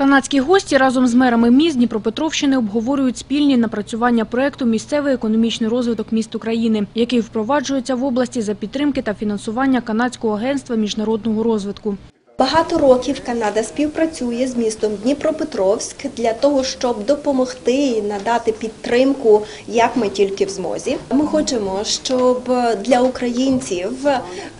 Канадські гості разом з мерами міст Дніпропетровщини обговорюють спільні напрацювання проекту «Місцевий економічний розвиток міст України», який впроваджується в області за підтримки та фінансування Канадського агентства міжнародного розвитку. Багато років Канада співпрацює з містом Дніпропетровськ для того, щоб допомогти і надати підтримку, як ми тільки в змозі. Ми хочемо, щоб для українців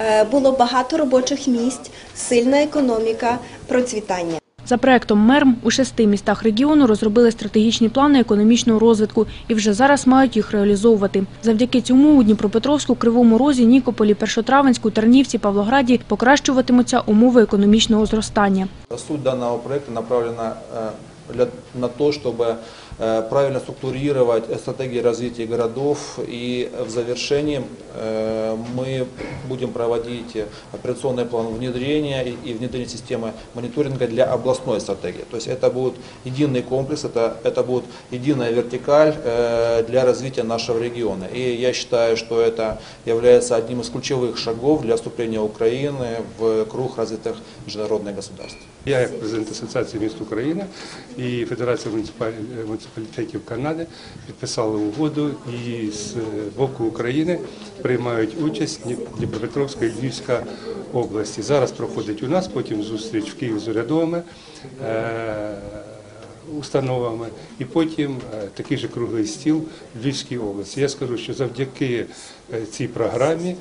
е, було багато робочих місць, сильна економіка, процвітання. За проектом МЕРМ у шести містах регіону розробили стратегічні плани економічного розвитку і вже зараз мають їх реалізовувати. Завдяки цьому у Дніпропетровську, Кривому Розі, Нікополі, Першотравенську, Тернівці, Павлограді покращуватимуться умови економічного зростання. Суть данного проекта направлена э, для- на то, чтобы э, правильно структурировать стратегии развития городов и в завершении э, мы будем проводить операционный план внедрения и- внедрения системы мониторинга для областной стратегии. То есть это будет единый комплекс, это, это будет единая вертикаль э, для развития нашего региона. И я считаю, что это является одним из ключевых шагов для вступления Украины в круг развитых международных государств. Я як президент Асоціації міст України і муніципаль- муніципалітетів Канади підписали угоду і з боку України приймають участь Дні- Дніпропетровська і Львівська області. Зараз проходить у нас, потім зустріч в Києві з урядовими е, установами, і потім е, такий же круглий стіл в Львівській області. Я скажу, що завдяки е, цій програмі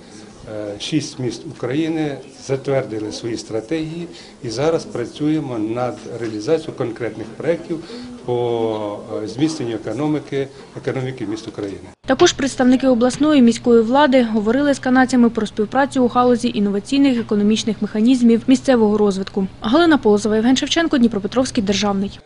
Шість міст України затвердили свої стратегії і зараз працюємо над реалізацією конкретних проєктів по е, зміцненню економіки, економіки міст України. Також представники обласної міської влади говорили з канадцями про співпрацю у галузі інноваційних економічних механізмів місцевого розвитку. Галина Полозова, Євген Шевченко, Дніпропетровський державний.